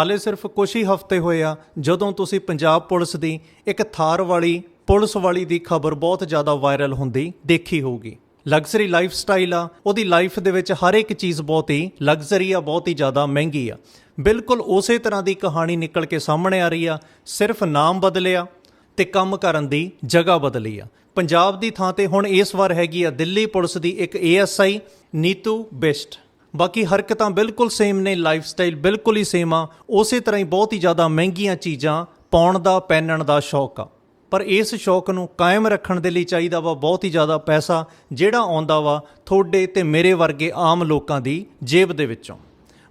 ਹਾਲੇ ਸਿਰਫ ਕੁਝ ਹੀ ਹਫ਼ਤੇ ਹੋਏ ਆ, ਜਦੋਂ ਤੁਸੀਂ ਪੰਜਾਬ ਪੁਲਿਸ ਦੀ ਇੱਕ ਥਾਰ ਵਾਲੀ, ਪੁਲਿਸ ਵਾਲੀ ਦੀ ਖਬਰ ਬਹੁਤ ਜ਼ਿਆਦਾ ਵਾਇਰਲ ਹੁੰਦੀ ਦੇਖੀ ਹੋਊਗੀ। ਲਗਜ਼ਰੀ ਲਾਈਫ ਸਟਾਈਲ ਆ, ਉਹਦੀ ਲਾਈਫ ਦੇ ਵਿੱਚ ਹਰ ਇੱਕ ਚੀਜ਼ ਬਹੁਤ ਹੀ ਲਗਜ਼ਰੀ ਆ, ਬਹੁਤ ਹੀ ਜ਼ਿਆਦਾ ਮਹਿੰਗੀ ਆ। ਬਿਲਕੁਲ ਉਸੇ ਤਰ੍ਹਾਂ ਦੀ ਕਹਾਣੀ ਨਿਕਲ ਕੇ ਸਾਹਮਣੇ ਆ ਰਹੀ ਆ, ਸਿਰਫ ਨਾਮ ਬਦਲਿਆ ਤੇ ਕੰਮ ਕਰਨ ਦੀ ਜਗ੍ਹਾ ਬਦਲੀ ਆ। ਪੰਜਾਬ ਦੀ ਥਾਂ ਤੇ ਹੁਣ ਇਸ ਵਾਰ ਹੈਗੀ ਆ ਦਿੱਲੀ ਪੁਲਿਸ ਦੀ ਇੱਕ ਏਐਸਆਈ ਨੀਤੂ ਬਿਸਟ। ਬਾਕੀ ਹਰਕਤਾਂ ਬਿਲਕੁਲ ਸੇਮ ਨੇ ਲਾਈਫ ਸਟਾਈਲ ਬਿਲਕੁਲ ਹੀ ਸੇਮ ਆ। ਉਸੇ ਤਰ੍ਹਾਂ ਹੀ ਬਹੁਤ ਹੀ ਜ਼ਿਆਦਾ ਮਹਿੰਗੀਆਂ ਚੀਜ਼ਾਂ ਪਾਉਣ ਦਾ, ਪਹਿਨਣ ਦਾ ਸ਼ੌਕ ਆ। ਪਰ ਇਸ ਸ਼ੌਕ ਨੂੰ ਕਾਇਮ ਰੱਖਣ ਦੇ ਲਈ ਚਾਹੀਦਾ ਵਾ ਬਹੁਤ ਹੀ ਜ਼ਿਆਦਾ ਪੈਸਾ, ਜਿਹੜਾ ਆਉਂਦਾ ਵਾ ਤੁਹਾਡੇ ਤੇ ਮੇਰੇ ਵਰਗੇ ਆਮ ਲੋਕਾਂ ਦੀ ਜੇਬ ਦੇ ਵਿੱਚੋਂ।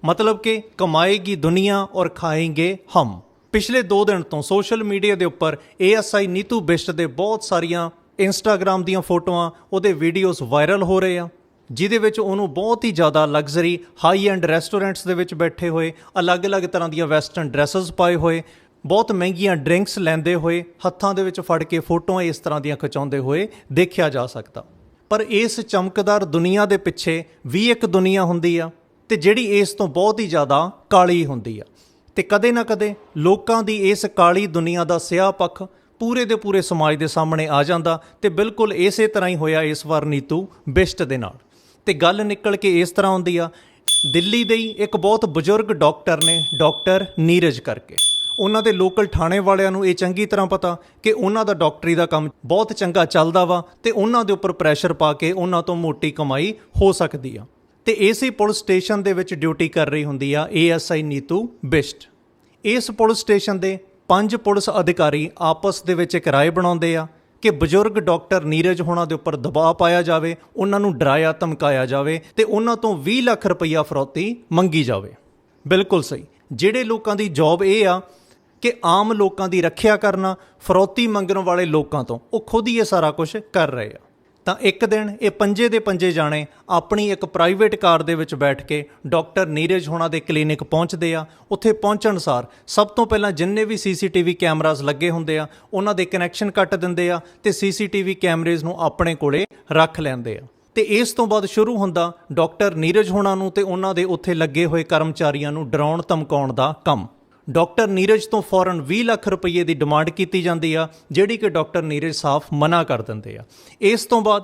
ਮਤਲਬ ਕਿ ਕਮਾਏਗੀ ਦੁਨੀਆ ਔਰ ਖਾਏਂਗੇ ਹਮ। ਪਿਛਲੇ 2 ਦਿਨ ਤੋਂ ਸੋਸ਼ਲ ਮੀਡੀਆ ਦੇ ਉੱਪਰ ਏਐਸਆਈ ਨੀਤੂ ਬਿਸ਼ਟ ਦੇ ਬਹੁਤ ਸਾਰੀਆਂ ਇੰਸਟਾਗ੍ਰam ਦੀਆਂ ਫੋਟੋਆਂ, ਉਹਦੇ ਵੀਡੀਓਜ਼ ਵਾਇਰਲ ਹੋ ਰਹੇ ਆ। ਜਿਹਦੇ ਵਿੱਚ ਉਹਨੂੰ ਬਹੁਤ ਹੀ ਜ਼ਿਆਦਾ ਲਗਜ਼ਰੀ ਹਾਈ ਐਂਡ ਰੈਸਟੋਰੈਂਟਸ ਦੇ ਵਿੱਚ ਬੈਠੇ ਹੋਏ, ਅਲੱਗ-ਅਲੱਗ ਤਰ੍ਹਾਂ ਦੀਆਂ ਵੈਸਟਰਨ ਡਰੈਸਸ ਪਾਏ ਹੋਏ, ਬਹੁਤ ਮਹਿੰਗੀਆਂ ਡਰਿੰਕਸ ਲੈਂਦੇ ਹੋਏ, ਹੱਥਾਂ ਦੇ ਵਿੱਚ ਫੜ ਕੇ ਫੋਟੋਆਂ ਇਸ ਤਰ੍ਹਾਂ ਦੀਆਂ ਖਿਚਾਉਂਦੇ ਹੋਏ ਦੇਖਿਆ ਜਾ ਸਕਦਾ। ਪਰ ਇਸ ਚਮਕਦਾਰ ਦੁਨੀਆ ਦੇ ਪਿੱਛੇ ਵੀ ਇੱਕ ਦੁਨੀਆ ਹੁੰਦੀ ਆ ਤੇ ਜਿਹੜੀ ਇਸ ਤੋਂ ਬਹੁਤ ਹੀ ਜ਼ਿਆਦਾ ਕਾਲੀ ਹੁੰਦੀ ਆ। ਤੇ ਕਦੇ ਨਾ ਕਦੇ ਲੋਕਾਂ ਦੀ ਇਸ ਕਾਲੀ ਦੁਨੀਆ ਦਾ ਸਿਆਹ ਪੱਖ ਪੂਰੇ ਦੇ ਪੂਰੇ ਸਮਾਜ ਦੇ ਸਾਹਮਣੇ ਆ ਜਾਂਦਾ ਤੇ ਬਿਲਕੁਲ ਇਸੇ ਤਰ੍ਹਾਂ ਹੀ ਹੋਇਆ ਇਸ ਵਾਰ ਨੀਤੂ ਬਿਸ਼ਟ ਦੇ ਨਾਲ। ਤੇ ਗੱਲ ਨਿਕਲ ਕੇ ਇਸ ਤਰ੍ਹਾਂ ਆਉਂਦੀ ਆ। ਦਿੱਲੀ ਦੇ ਹੀ ਇੱਕ ਬਹੁਤ ਬਜ਼ੁਰਗ ਡਾਕਟਰ ਨੇ, ਡਾਕਟਰ ਨੀਰਜ ਕਰਕੇ। ਉਹਨਾਂ ਦੇ ਲੋਕਲ ਥਾਣੇ ਵਾਲਿਆਂ ਨੂੰ ਇਹ ਚੰਗੀ ਤਰ੍ਹਾਂ ਪਤਾ ਕਿ ਉਹਨਾਂ ਦਾ ਡਾਕਟਰੀ ਦਾ ਕੰਮ ਬਹੁਤ ਚੰਗਾ ਚੱਲਦਾ ਵਾ ਤੇ ਉਹਨਾਂ ਦੇ ਉੱਪਰ ਪ੍ਰੈਸ਼ਰ ਪਾ ਕੇ ਉਹਨਾਂ ਤੋਂ ਮੋਟੀ ਕਮਾਈ ਹੋ ਸਕਦੀ ਆ। ਤੇ ਇਸੇ ਪੁਲਿਸ ਸਟੇਸ਼ਨ ਦੇ ਵਿੱਚ ਡਿਊਟੀ ਕਰ ਰਹੀ ਹੁੰਦੀ ਆ ਏਐਸਆਈ ਨੀਤੂ ਬਿਸ਼ਟ। ਇਸ ਪੁਲਿਸ ਸਟੇਸ਼ਨ ਦੇ ਪੰਜ ਪੁਲਿਸ ਅਧਿਕਾਰੀ ਆਪਸ ਦੇ ਵਿੱਚ ਇੱਕ ਰਾਏ ਬਣਾਉਂਦੇ ਆ ਕਿ ਬਜ਼ੁਰਗ ਡਾਕਟਰ ਨੀਰਜ ਹੋਣਾ ਦੇ ਉੱਪਰ ਦਬਾਅ ਪਾਇਆ ਜਾਵੇ, ਉਹਨਾਂ ਨੂੰ ਡਰਾਇਆ, ਧਮਕਾਇਆ ਜਾਵੇ ਤੇ ਉਹਨਾਂ ਤੋਂ 20 ਲੱਖ ਰੁਪਈਆ ਫਰੋਤੀ ਮੰਗੀ ਜਾਵੇ। ਬਿਲਕੁਲ ਸਹੀ। ਜਿਹੜੇ ਲੋਕਾਂ ਦੀ ਜੌਬ ਇਹ ਆ ਕਿ ਆਮ ਲੋਕਾਂ ਦੀ ਰੱਖਿਆ ਕਰਨਾ, ਫਰੋਤੀ ਮੰਗਣ ਵਾਲੇ ਲੋਕਾਂ ਤੋਂ, ਉਹ ਖੁਦ ਹੀ ਇਹ ਸਾਰਾ ਕੁਝ ਕਰ ਰਹੇ ਆ। ਤਾਂ ਇੱਕ ਦਿਨ ਇਹ ਪੰਜੇ ਦੇ ਪੰਜੇ ਜਾਣੇ ਆਪਣੀ ਇੱਕ ਪ੍ਰਾਈਵੇਟ ਕਾਰ ਦੇ ਵਿੱਚ ਬੈਠ ਕੇ ਡਾਕਟਰ ਨੀਰਜ ਹੋਣਾ ਦੇ ਕਲੀਨਿਕ ਪਹੁੰਚਦੇ ਆ। ਉੱਥੇ ਪਹੁੰਚਣ ਸਾਰ ਸਭ ਤੋਂ ਪਹਿਲਾਂ ਜਿੰਨੇ ਵੀ ਸੀਸੀਟੀਵੀ ਕੈਮਰਾਜ਼ ਲੱਗੇ ਹੁੰਦੇ ਆ, ਉਹਨਾਂ ਦੇ ਕਨੈਕਸ਼ਨ ਕੱਟ ਦਿੰਦੇ ਆ ਤੇ ਸੀਸੀਟੀਵੀ ਕੈਮਰੇਜ਼ ਨੂੰ ਆਪਣੇ ਕੋਲੇ ਰੱਖ ਲੈਂਦੇ ਆ। ਤੇ ਇਸ ਤੋਂ ਬਾਅਦ ਸ਼ੁਰੂ ਹੁੰਦਾ ਡਾਕਟਰ ਨੀਰਜ ਹੋਣਾ ਨੂੰ ਤੇ ਉਹਨਾਂ ਦੇ ਉੱਥੇ ਲੱਗੇ ਹੋਏ ਕਰਮਚਾਰੀਆਂ ਨੂੰ ਡਰਾਉਣ ਧਮਕਾਉਣ ਦਾ ਕੰਮ। ਡਾਕਟਰ ਨੀਰਜ ਤੋਂ ਫੌਰਨ 20 ਲੱਖ ਰੁਪਏ ਦੀ ਡਿਮਾਂਡ ਕੀਤੀ ਜਾਂਦੀ ਆ, ਜਿਹੜੀ ਕਿ ਡਾਕਟਰ ਨੀਰਜ ਸਾਫ਼ ਮਨਾ ਕਰ ਦਿੰਦੇ ਆ। ਇਸ ਤੋਂ ਬਾਅਦ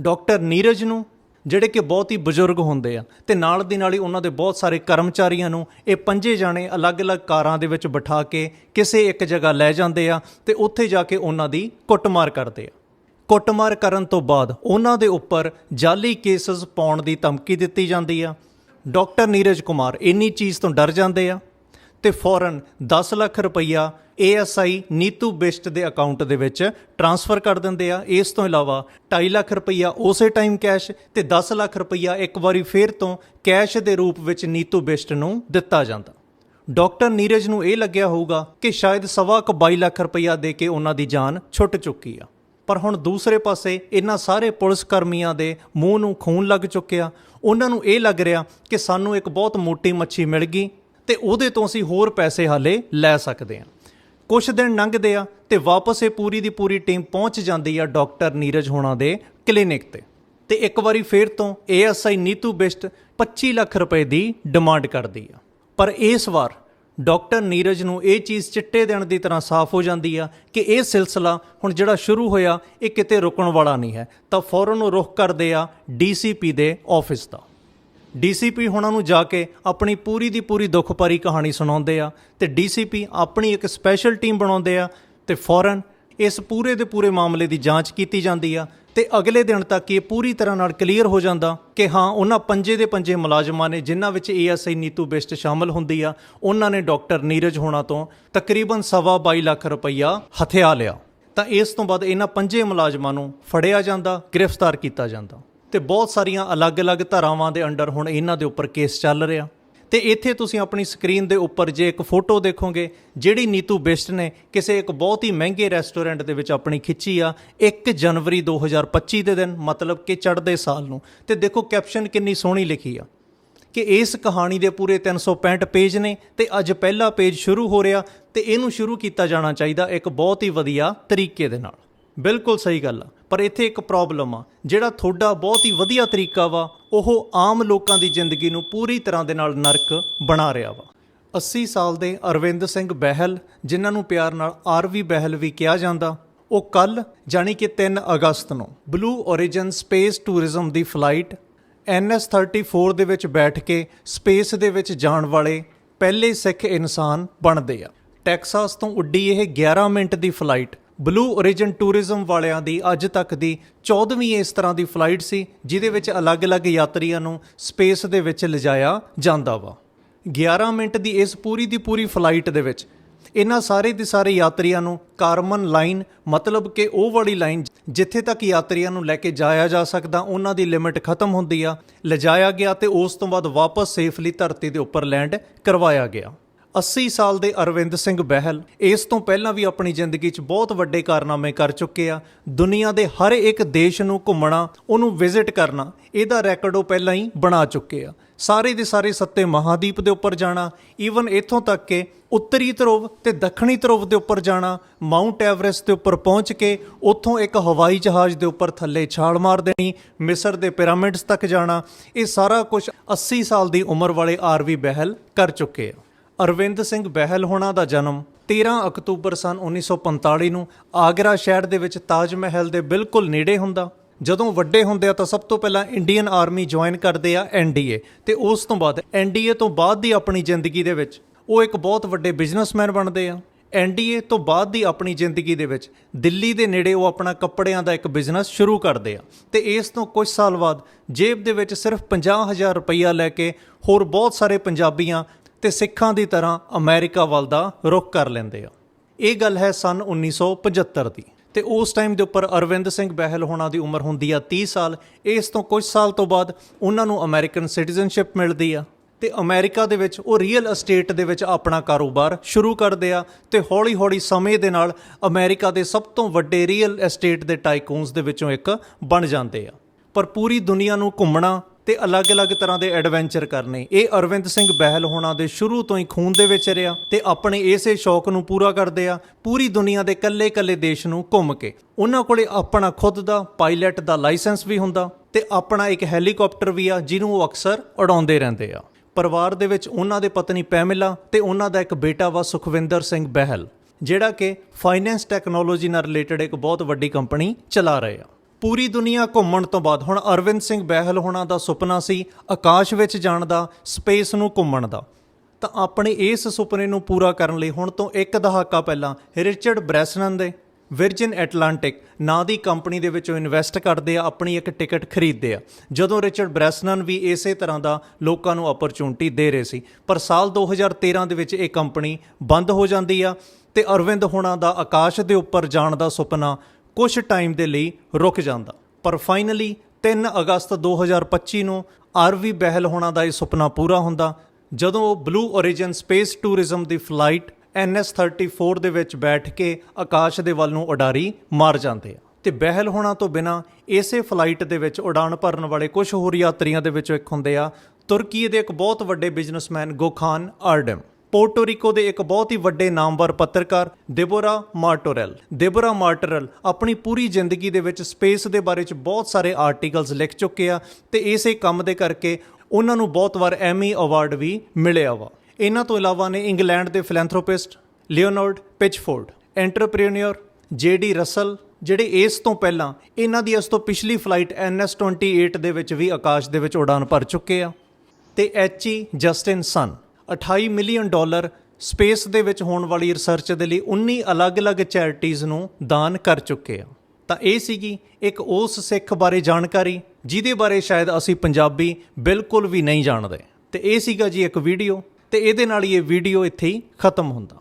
ਡਾਕਟਰ ਨੀਰਜ ਨੂੰ, ਜਿਹੜੇ ਕਿ ਬਹੁਤ ਹੀ ਬਜ਼ੁਰਗ ਹੁੰਦੇ ਆ, ਤੇ ਨਾਲ ਦੀ ਨਾਲ ਹੀ ਉਹਨਾਂ ਦੇ ਬਹੁਤ ਸਾਰੇ ਕਰਮਚਾਰੀਆਂ ਨੂੰ ਇਹ ਪੰਜੇ ਜਾਣੇ ਅਲੱਗ-ਅਲੱਗ ਕਾਰਾਂ ਦੇ ਵਿੱਚ ਬਿਠਾ ਕੇ ਕਿਸੇ ਇੱਕ ਜਗ੍ਹਾ ਲੈ ਜਾਂਦੇ ਆ ਤੇ ਉੱਥੇ ਜਾ ਕੇ ਉਹਨਾਂ ਦੀ ਕੁੱਟਮਾਰ ਕਰਦੇ ਆ। ਕੁੱਟਮਾਰ ਕਰਨ ਤੋਂ ਬਾਅਦ ਉਹਨਾਂ ਦੇ ਉੱਪਰ ਜਾਲੀ ਕੇਸਸ ਪਾਉਣ ਦੀ ਧਮਕੀ ਦਿੱਤੀ ਜਾਂਦੀ ਆ। ਡਾਕਟਰ ਨੀਰਜ ਕੁਮਾਰ ਇੰਨੀ ਚੀਜ਼ ਤੋਂ ਡਰ ਜਾਂਦੇ ਆ ਤੇ ਫੌਰਨ 10 ਲੱਖ ਰੁਪਈਆ ਏਐਸਆਈ ਨੀਤੂ ਬਿਸ਼ਟ ਦੇ ਅਕਾਊਂਟ ਦੇ ਵਿੱਚ ਟਰਾਂਸਫਰ ਕਰ ਦਿੰਦੇ ਆ। ਇਸ ਤੋਂ ਇਲਾਵਾ 2.5 ਲੱਖ ਰੁਪਈਆ ਉਸੇ ਟਾਈਮ ਕੈਸ਼ ਤੇ 10 ਲੱਖ ਰੁਪਈਆ ਇੱਕ ਵਾਰੀ ਫੇਰ ਤੋਂ ਕੈਸ਼ ਦੇ ਰੂਪ ਵਿੱਚ ਨੀਤੂ ਬਿਸ਼ਟ ਨੂੰ ਦਿੱਤਾ ਜਾਂਦਾ। ਡਾਕਟਰ ਨੀਰਜ ਨੂੰ ਇਹ ਲੱਗਿਆ ਹੋਊਗਾ ਕਿ ਸ਼ਾਇਦ ਸਵਾ ਕੁ 22 ਲੱਖ ਰੁਪਈਆ ਦੇ ਕੇ ਉਹਨਾਂ ਦੀ ਜਾਨ ਛੁੱਟ ਚੁੱਕੀ ਆ। ਪਰ ਹੁਣ ਦੂਸਰੇ ਪਾਸੇ ਇਹਨਾਂ ਸਾਰੇ ਪੁਲਿਸ ਕਰਮੀਆਂ ਦੇ ਮੂੰਹ ਨੂੰ ਖੂਨ ਲੱਗ ਚੁੱਕਿਆ। ਉਹਨਾਂ ਨੂੰ ਇਹ ਲੱਗ ਰਿਹਾ ਕਿ ਸਾਨੂੰ ਇੱਕ ਬਹੁਤ ਮੋਟੀ ਮੱਛੀ ਮਿਲ ਗਈ ਤੇ ਉਹਦੇ ਤੋਂ ਅਸੀਂ ਹੋਰ ਪੈਸੇ ਹਾਲੇ ਲੈ ਸਕਦੇ ਹਾਂ। ਕੁਝ ਦਿਨ ਲੰਘਦੇ ਆ ਤੇ ਵਾਪਸ ਇਹ ਪੂਰੀ ਦੀ ਪੂਰੀ ਟੀਮ ਪਹੁੰਚ ਜਾਂਦੀ ਆ ਡਾਕਟਰ ਨੀਰਜ ਹੋਣਾ ਦੇ ਕਲੀਨਿਕ ਤੇ। ਤੇ ਇੱਕ ਵਾਰੀ ਫੇਰ ਤੋਂ ਏਐਸਆਈ ਨੀਤੂ ਬਿਸ਼ਟ 25 ਲੱਖ ਰੁਪਏ ਦੀ ਡਿਮਾਂਡ ਕਰਦੀ ਆ। ਪਰ ਇਸ ਵਾਰ ਡਾਕਟਰ ਨੀਰਜ ਨੂੰ ਇਹ ਚੀਜ਼ ਚਿੱਟੇ ਦਿਨ ਦੀ ਤਰ੍ਹਾਂ ਸਾਫ਼ ਹੋ ਜਾਂਦੀ ਆ ਕਿ ਇਹ ਸਿਲਸਿਲਾ ਹੁਣ ਜਿਹੜਾ ਸ਼ੁਰੂ ਹੋਇਆ, ਇਹ ਕਿਤੇ ਰੁਕਣ ਵਾਲਾ ਨਹੀਂ ਹੈ। ਤਾਂ ਫੌਰਨ ਉਹ ਰੁਖ ਕਰਦੇ ਆ ਡੀਸੀਪੀ ਦੇ ਆਫਿਸ ਦਾ। ਡੀਸੀਪੀ ਹੁਣਾਂ ਨੂੰ ਜਾ ਕੇ ਆਪਣੀ ਪੂਰੀ ਦੀ ਪੂਰੀ ਦੁੱਖ ਭਰੀ ਕਹਾਣੀ ਸੁਣਾਉਂਦੇ ਆ ਤੇ ਡੀਸੀਪੀ ਆਪਣੀ ਇੱਕ ਸਪੈਸ਼ਲ ਟੀਮ ਬਣਾਉਂਦੇ ਆ ਤੇ ਫੌਰਨ ਇਸ ਪੂਰੇ ਦੇ ਪੂਰੇ ਮਾਮਲੇ ਦੀ ਜਾਂਚ ਕੀਤੀ ਜਾਂਦੀ ਆ ਤੇ ਅਗਲੇ ਦਿਨ ਤੱਕ ਇਹ ਪੂਰੀ ਤਰ੍ਹਾਂ ਨਾਲ ਕਲੀਅਰ ਹੋ ਜਾਂਦਾ ਕਿ ਹਾਂ, ਉਹਨਾਂ ਪੰਜੇ ਦੇ ਪੰਜੇ ਮੁਲਾਜ਼ਮਾਂ ਨੇ ਜਿਨ੍ਹਾਂ ਵਿੱਚ ਏਐਸਆਈ ਨੀਤੂ ਬਿਸ਼ਟ ਸ਼ਾਮਲ ਹੁੰਦੀ ਆ, ਉਹਨਾਂ ਨੇ ਡਾਕਟਰ ਨੀਰਜ ਹੋਣਾ ਤੋਂ ਤਕਰੀਬਨ ਸਵਾ 22 ਲੱਖ ਰੁਪਈਆ ਹਥਿਆ ਲਿਆ। ਤਾਂ ਇਸ ਤੋਂ ਬਾਅਦ ਇਹਨਾਂ ਪੰਜੇ ਮੁਲਾਜ਼ਮਾਂ ਨੂੰ ਫੜਿਆ ਜਾਂਦਾ, ਗ੍ਰਿਫਤਾਰ ਕੀਤਾ ਜਾਂਦਾ। ਤੇ ਬਹੁਤ ਸਾਰੀਆਂ ਅਲੱਗ-ਅਲੱਗ ਧਾਰਾਵਾਂ ਦੇ ਅੰਡਰ ਹੁਣ ਇਹਨਾਂ ਦੇ ਉੱਪਰ ਕੇਸ ਚੱਲ ਰਿਹਾ। ਤੇ ਇੱਥੇ ਤੁਸੀਂ ਆਪਣੀ ਸਕਰੀਨ ਦੇ ਉੱਪਰ ਜੇ ਇੱਕ ਫੋਟੋ ਦੇਖੋਗੇ, ਜਿਹੜੀ ਨੀਤੂ ਬਿਸ਼ਟ ਨੇ ਕਿਸੇ ਇੱਕ ਬਹੁਤ ਹੀ ਮਹਿੰਗੇ ਰੈਸਟੋਰੈਂਟ ਦੇ ਵਿੱਚ ਆਪਣੀ ਖਿੱਚੀ ਆ 1 ਜਨਵਰੀ 2025 ਦੇ ਦਿਨ, ਮਤਲਬ ਕਿ ਚੜ੍ਹਦੇ ਸਾਲ ਨੂੰ। ਤੇ ਦੇਖੋ ਕੈਪਸ਼ਨ ਕਿੰਨੀ ਸੋਹਣੀ ਲਿਖੀ ਆ, ਕਿ ਇਸ ਕਹਾਣੀ ਦੇ ਪੂਰੇ 365 ਪੇਜ ਨੇ ਤੇ ਅੱਜ ਪਹਿਲਾ ਪੇਜ ਸ਼ੁਰੂ ਹੋ ਰਿਹਾ ਤੇ ਇਹਨੂੰ ਸ਼ੁਰੂ ਕੀਤਾ ਜਾਣਾ ਚਾਹੀਦਾ ਇੱਕ ਬਹੁਤ ਹੀ ਵਧੀਆ ਤਰੀਕੇ ਦੇ ਨਾਲ। ਬਿਲਕੁਲ ਸਹੀ ਗੱਲ ਆ। ਪਰ ਇੱਥੇ ਇੱਕ ਪ੍ਰੋਬਲਮ ਆ, ਜਿਹੜਾ ਤੁਹਾਡਾ ਬਹੁਤ ਹੀ ਵਧੀਆ ਤਰੀਕਾ ਵਾ, ਉਹ ਆਮ ਲੋਕਾਂ ਦੀ ਜ਼ਿੰਦਗੀ ਨੂੰ ਪੂਰੀ ਤਰ੍ਹਾਂ ਦੇ ਨਾਲ ਨਰਕ ਬਣਾ ਰਿਹਾ ਵਾ। 80 ਸਾਲ ਦੇ ਅਰਵਿੰਦ ਸਿੰਘ ਬਹਿਲ, ਜਿਨ੍ਹਾਂ ਨੂੰ ਪਿਆਰ ਨਾਲ ਆਰਵੀ ਬਹਿਲ ਵੀ ਕਿਹਾ ਜਾਂਦਾ, ਉਹ ਕੱਲ ਜਾਨੀ ਕਿ 3 ਅਗਸਤ ਨੂੰ ਬਲੂ origin ਸਪੇਸ ਟੂਰਿਜ਼ਮ ਦੀ ਫਲਾਈਟ NS34 ਦੇ ਵਿੱਚ ਬੈਠ ਕੇ ਸਪੇਸ ਦੇ ਵਿੱਚ ਜਾਣ ਵਾਲੇ ਪਹਿਲੇ ਸਿੱਖ ਇਨਸਾਨ ਬਣਦੇ ਆ। ਟੈਕਸਾਸ ਤੋਂ ਉੱਡੀ ਇਹ 11 ਮਿੰਟ ਦੀ ਫਲਾਈਟ ਬਲੂ origin ਟੂਰਿਜ਼ਮ ਵਾਲਿਆਂ ਦੀ ਅੱਜ ਤੱਕ ਦੀ 14ਵੀਂ ਇਸ ਤਰ੍ਹਾਂ ਦੀ ਫਲਾਈਟ ਸੀ, ਜਿਹਦੇ ਵਿੱਚ ਅਲੱਗ-ਅਲੱਗ ਯਾਤਰੀਆਂ ਨੂੰ ਸਪੇਸ ਦੇ ਵਿੱਚ ਲਿਜਾਇਆ ਜਾਂਦਾ ਵਾ। 11 ਮਿੰਟ ਦੀ ਇਸ ਪੂਰੀ ਦੀ ਪੂਰੀ ਫਲਾਈਟ ਦੇ ਵਿੱਚ ਇਹਨਾਂ ਸਾਰੇ ਦੇ ਸਾਰੇ ਯਾਤਰੀਆਂ ਨੂੰ ਕਾਰਮਨ ਲਾਈਨ, ਮਤਲਬ ਕਿ ਉਹ ਵਾਲੀ ਲਾਈਨ ਜਿੱਥੇ ਤੱਕ ਯਾਤਰੀਆਂ ਨੂੰ ਲੈ ਕੇ ਜਾਇਆ ਜਾ ਸਕਦਾ, ਉਹਨਾਂ ਦੀ ਲਿਮਿਟ ਖਤਮ ਹੁੰਦੀ ਆ, ਲਿਜਾਇਆ ਗਿਆ ਤੇ ਉਸ ਤੋਂ ਬਾਅਦ ਵਾਪਸ ਸੇਫਲੀ ਧਰਤੀ ਦੇ ਉੱਪਰ ਲੈਂਡ ਕਰਵਾਇਆ ਗਿਆ। 80 ਸਾਲ ਦੇ ਅਰਵਿੰਦ ਸਿੰਘ ਬਹਿਲ ਇਸ ਤੋਂ ਪਹਿਲਾਂ ਵੀ ਆਪਣੀ ਜ਼ਿੰਦਗੀ 'ਚ ਬਹੁਤ ਵੱਡੇ ਕਾਰਨਾਮੇ ਕਰ ਚੁੱਕੇ ਆ। ਦੁਨੀਆ ਦੇ ਹਰ ਇੱਕ ਦੇਸ਼ ਨੂੰ ਘੁੰਮਣਾ, ਉਹਨੂੰ ਵਿਜ਼ਿਟ ਕਰਨਾ, ਇਹਦਾ ਰੈਕੋਰਡ ਉਹ ਪਹਿਲਾਂ ਹੀ ਬਣਾ ਚੁੱਕੇ ਆ। ਸਾਰੇ ਦੇ ਸਾਰੇ ਸੱਤੇ ਮਹਾਦੀਪ ਦੇ ਉੱਪਰ ਜਾਣਾ ਈਵਨ ਇੱਥੋਂ ਤੱਕ ਕਿ ਉੱਤਰੀ ਧਰੁਵ ਤੇ ਦੱਖਣੀ ਧਰੁਵ ਦੇ ਉੱਪਰ ਜਾਣਾ ਮਾਊਂਟ ਐਵਰੈਸਟ ਦੇ ਉੱਪਰ ਪਹੁੰਚ ਕੇ ਉੱਥੋਂ ਇੱਕ ਹਵਾਈ ਜਹਾਜ਼ ਦੇ ਉੱਪਰ ਥੱਲੇ ਛਾਲ ਮਾਰ ਦੇਣੀ, ਮਿਸਰ ਦੇ ਪਿਰਾਮਿਡਸ ਤੱਕ ਜਾਣਾ, ਇਹ ਸਾਰਾ ਕੁਝ 80 ਸਾਲ ਦੀ ਉਮਰ ਵਾਲੇ ਆਰਵੀ ਬਹਿਲ ਕਰ ਚੁੱਕੇ ਆ। ਅਰਵਿੰਦ ਸਿੰਘ ਬਹਿਲ ਹੋਣਾ ਦਾ ਜਨਮ 13 ਅਕਤੂਬਰ ਸਨ 1945 ਨੂੰ ਆਗਰਾ ਸ਼ਹਿਰ ਦੇ ਵਿੱਚ ਤਾਜ ਮਹਿਲ ਦੇ ਬਿਲਕੁਲ ਨੇੜੇ ਹੁੰਦਾ। ਜਦੋਂ ਵੱਡੇ ਹੁੰਦੇ ਆ ਤਾਂ ਸਭ ਤੋਂ ਪਹਿਲਾਂ ਇੰਡੀਅਨ ਆਰਮੀ ਜੁਆਇਨ ਕਰਦੇ ਆ ਐਨਡੀਏ ਤੇ ਉਸ ਤੋਂ ਬਾਅਦ ਐਨਡੀਏ ਤੋਂ ਬਾਅਦ ਦੀ ਆਪਣੀ ਜ਼ਿੰਦਗੀ ਦੇ ਵਿੱਚ ਉਹ ਇੱਕ ਬਹੁਤ ਵੱਡੇ ਬਿਜ਼ਨਸਮੈਨ ਬਣਦੇ ਆ। ਐਨਡੀਏ ਤੋਂ ਬਾਅਦ ਦੀ ਆਪਣੀ ਜ਼ਿੰਦਗੀ ਦੇ ਵਿੱਚ ਦਿੱਲੀ ਦੇ ਨੇੜੇ ਉਹ ਆਪਣਾ ਕੱਪੜਿਆਂ ਦਾ ਇੱਕ ਬਿਜ਼ਨਸ ਸ਼ੁਰੂ ਕਰਦੇ ਆ। ਤੇ ਇਸ ਤੋਂ ਕੁਝ ਸਾਲ ਬਾਅਦ ਜੇਬ ਦੇ ਵਿੱਚ ਸਿਰਫ 50000 ਰੁਪਈਆ ਲੈ ਕੇ ਹੋਰ ਬਹੁਤ ਸਾਰੇ ਪੰਜਾਬੀਆਂ ਤੇ ਸਿੱਖਾਂ ਦੀ ਤਰ੍ਹਾਂ ਅਮਰੀਕਾ ਵੱਲ ਦਾ ਰੁਖ ਕਰ ਲੈਂਦੇ ਆ। ਇਹ ਗੱਲ ਹੈ ਸਨ 1975 ਦੀ। ਤੇ ਉਸ ਟਾਈਮ ਦੇ ਉੱਪਰ ਅਰਵਿੰਦ ਸਿੰਘ ਬਹਿਲ ਹੋਣਾ ਦੀ ਉਮਰ ਹੁੰਦੀ ਆ 30 ਸਾਲ। ਇਸ ਤੋਂ ਕੁਝ ਸਾਲ ਤੋਂ ਬਾਅਦ ਉਹਨਾਂ ਨੂੰ ਅਮਰੀਕਨ ਸਿਟੀਜ਼ਨਸ਼ਿਪ ਮਿਲਦੀ ਆ। ਤੇ ਅਮਰੀਕਾ ਦੇ ਵਿੱਚ ਉਹ ਰੀਅਲ ਅਸਟੇਟ ਦੇ ਵਿੱਚ ਆਪਣਾ ਕਾਰੋਬਾਰ ਸ਼ੁਰੂ ਕਰਦੇ ਆ ਤੇ ਹੌਲੀ-ਹੌਲੀ ਸਮੇਂ ਦੇ ਨਾਲ ਅਮਰੀਕਾ ਦੇ ਸਭ ਤੋਂ ਵੱਡੇ ਰੀਅਲ ਅਸਟੇਟ ਦੇ ਟਾਈਕੂਨਸ ਦੇ ਵਿੱਚੋਂ ਇੱਕ ਬਣ ਜਾਂਦੇ ਆ। ਪਰ ਪੂਰੀ ਦੁਨੀਆ ਨੂੰ ਘੁੰਮਣਾ ਤੇ ਅਲੱਗ-ਅਲੱਗ ਤਰ੍ਹਾਂ ਦੇ ਐਡਵੈਂਚਰ ਕਰਨੇ। ਇਹ ਅਰਵਿੰਦ ਸਿੰਘ ਬਹਿਲ ਹੋਣਾ ਦੇ ਸ਼ੁਰੂ ਤੋਂ ਹੀ ਖੂਨ ਦੇ ਵਿੱਚ ਰਿਹਾ ਤੇ ਆਪਣੇ ਇਸੇ ਸ਼ੌਕ ਨੂੰ ਪੂਰਾ ਕਰਦੇ ਆ, ਪੂਰੀ ਦੁਨੀਆ ਦੇ ਕੱਲੇ-ਕੱਲੇ ਦੇਸ਼ ਨੂੰ ਘੁੰਮ ਕੇ। ਉਹਨਾਂ ਕੋਲੇ ਆਪਣਾ ਖੁਦ ਦਾ ਪਾਇਲਟ ਦਾ ਲਾਇਸੈਂਸ ਵੀ ਹੁੰਦਾ ਤੇ ਆਪਣਾ ਇੱਕ ਹੈਲੀਕਾਪਟਰ ਵੀ ਆ, ਜਿਹਨੂੰ ਉਹ ਅਕਸਰ ਉਡਾਉਂਦੇ ਰਹਿੰਦੇ ਆ। ਪਰਿਵਾਰ ਦੇ ਵਿੱਚ ਉਹਨਾਂ ਦੇ ਪਤਨੀ ਪੈਮਿਲਾ ਤੇ ਉਹਨਾਂ ਦਾ ਇੱਕ ਬੇਟਾ ਵਾ ਸੁਖਵਿੰਦਰ ਸਿੰਘ ਬਹਿਲ, ਜਿਹੜਾ ਕਿ ਫਾਈਨੈਂਸ ਟੈਕਨੋਲੋਜੀ ਨਾਲ ਰਿਲੇਟਡ ਇੱਕ ਬਹੁਤ ਵੱਡੀ ਕੰਪਨੀ ਚਲਾ ਰਹੇ ਆ। ਪੂਰੀ ਦੁਨੀਆ ਘੁੰਮਣ ਤੋਂ ਬਾਅਦ, ਹੁਣ ਅਰਵਿੰਦ ਸਿੰਘ ਬਹਿਲ ਹੋਣਾ ਦਾ ਸੁਪਨਾ ਸੀ ਆਕਾਸ਼ ਵਿੱਚ ਜਾਣ ਦਾ, ਸਪੇਸ ਨੂੰ ਘੁੰਮਣ ਦਾ। ਤਾਂ ਆਪਣੇ ਇਸ ਸੁਪਨੇ ਨੂੰ ਪੂਰਾ ਕਰਨ ਲਈ ਹੁਣ ਤੋਂ ਇੱਕ ਦਹਾਕਾ ਪਹਿਲਾਂ ਰਿਚਰਡ ਬ੍ਰੈਸਨਨ ਦੇ ਵਿਰਜਨ ਐਟਲਾਂਟਿਕ ਨਾਂ ਦੀ ਕੰਪਨੀ ਦੇ ਵਿੱਚੋਂ ਇਨਵੈਸਟ ਕਰਦੇ ਆ, ਆਪਣੀ ਇੱਕ ਟਿਕਟ ਖਰੀਦਦੇ ਆ। ਜਦੋਂ ਰਿਚਰਡ ਬ੍ਰੈਸਨਨ ਵੀ ਇਸੇ ਤਰ੍ਹਾਂ ਦਾ ਲੋਕਾਂ ਨੂੰ ਅਪਰਚੂਨਿਟੀ ਦੇ ਰਹੇ ਸੀ, ਪਰ ਸਾਲ 2013 ਦੇ ਵਿੱਚ ਇਹ ਕੰਪਨੀ ਬੰਦ ਹੋ ਜਾਂਦੀ ਆ ਤੇ ਅਰਵਿੰਦ ਹੋਣਾ ਦਾ ਆਕਾਸ਼ ਦੇ ਉੱਪਰ ਜਾਣ ਦਾ ਸੁਪਨਾ ਕੁਝ ਟਾਈਮ ਦੇ ਲਈ ਰੁਕ ਜਾਂਦਾ। ਪਰ ਫਾਈਨਲੀ 3 ਅਗਸਤ 2025 ਨੂੰ ਆਰਵੀ ਬਹਿਲ ਹੋਣਾ ਦਾ ਇਹ ਸੁਪਨਾ ਪੂਰਾ ਹੁੰਦਾ, ਜਦੋਂ ਉਹ ਬਲੂ origin ਸਪੇਸ ਟੂਰਿਜ਼ਮ ਦੀ ਫਲਾਈਟ NS34 ਦੇ ਵਿੱਚ ਬੈਠ ਕੇ ਆਕਾਸ਼ ਦੇ ਵੱਲ ਨੂੰ ਉਡਾਰੀ ਮਾਰ ਜਾਂਦੇ ਆ। ਤੇ ਬਹਿਲ ਹੋਣਾ ਤੋਂ ਬਿਨਾ ਇਸੇ ਫਲਾਈਟ ਦੇ ਵਿੱਚ ਉਡਾਨ ਭਰਨ ਵਾਲੇ ਕੁਝ ਹੋਰ ਯਾਤਰੀਆਂ ਦੇ ਵਿੱਚੋਂ ਇੱਕ ਹੁੰਦੇ ਆ, ਤੁਰਕੀ ਦੇ ਇੱਕ ਬਹੁਤ ਵੱਡੇ ਬਿਜ਼ਨਸਮੈਨ ਗੋਖਾਨ ਆਰਡਮ। ਪੋਰਟੋਰੀਕੋ ਦੇ ਇੱਕ ਬਹੁਤ ਹੀ ਵੱਡੇ ਨਾਮਵਰ ਪੱਤਰਕਾਰ, ਡੇਬੋਰਾ ਮਾਰਟੋਰੈਲ। ਡੇਬੋਰਾ ਮਾਰਟੋਰੈਲ ਆਪਣੀ ਪੂਰੀ ਜ਼ਿੰਦਗੀ ਦੇ ਵਿੱਚ ਸਪੇਸ ਦੇ ਬਾਰੇ ਚ ਬਹੁਤ ਸਾਰੇ ਆਰਟੀਕਲਸ ਲਿਖ ਚੁੱਕੇ ਆ ਤੇ ਇਸੇ ਕੰਮ ਦੇ ਕਰਕੇ ਉਹਨਾਂ ਨੂੰ ਬਹੁਤ ਵਾਰ ਐਮੀ ਅਵਾਰਡ ਵੀ ਮਿਲਿਆ ਵਾ। ਇਹਨਾਂ ਤੋਂ ਇਲਾਵਾ ਨੇ ਇੰਗਲੈਂਡ ਦੇ ਫਿਲੈਂਥਰੋਪਿਸਟ ਲਿਓਨਾਰਡ ਪਿਚਫੋਰਡ, ਐਂਟਰਪ੍ਰੀਨਿਓਰ ਜੇਡੀ ਰਸਲ, ਜਿਹੜੇ ਇਸ ਤੋਂ ਪਹਿਲਾਂ ਇਹਨਾਂ ਦੀ ਇਸ ਤੋਂ ਪਿਛਲੀ ਫਲਾਈਟ NS28 ਦੇ ਵਿੱਚ ਵੀ ਆਕਾਸ਼ ਦੇ ਵਿੱਚ ਉਡਾਨ ਭਰ ਚੁੱਕੇ ਆ ਤੇ ਐਚਈ ਜਸਟਿਨ ਸਨ। 28 ਮਿਲੀਅਨ ਡਾਲਰ ਸਪੇਸ ਦੇ ਵਿੱਚ ਹੋਣ ਵਾਲੀ ਰਿਸਰਚ ਦੇ ਲਈ 19 ਅਲੱਗ-ਅਲੱਗ ਚੈਰਿਟੀਜ਼ ਨੂੰ ਦਾਨ ਕਰ ਚੁੱਕੇ ਆ। ਤਾਂ ਇਹ ਸੀਗੀ ਇੱਕ ਉਸ ਸਿੱਖ ਬਾਰੇ ਜਾਣਕਾਰੀ, ਜਿਹਦੇ ਬਾਰੇ ਸ਼ਾਇਦ ਅਸੀਂ ਪੰਜਾਬੀ ਬਿਲਕੁਲ ਵੀ ਨਹੀਂ ਜਾਣਦੇ। ਤੇ ਇਹ ਸੀਗਾ ਜੀ ਇੱਕ ਵੀਡੀਓ, ਤੇ ਇਹਦੇ ਨਾਲ ਹੀ ਇਹ ਵੀਡੀਓ ਇੱਥੇ ਹੀ ਖਤਮ ਹੁੰਦਾ।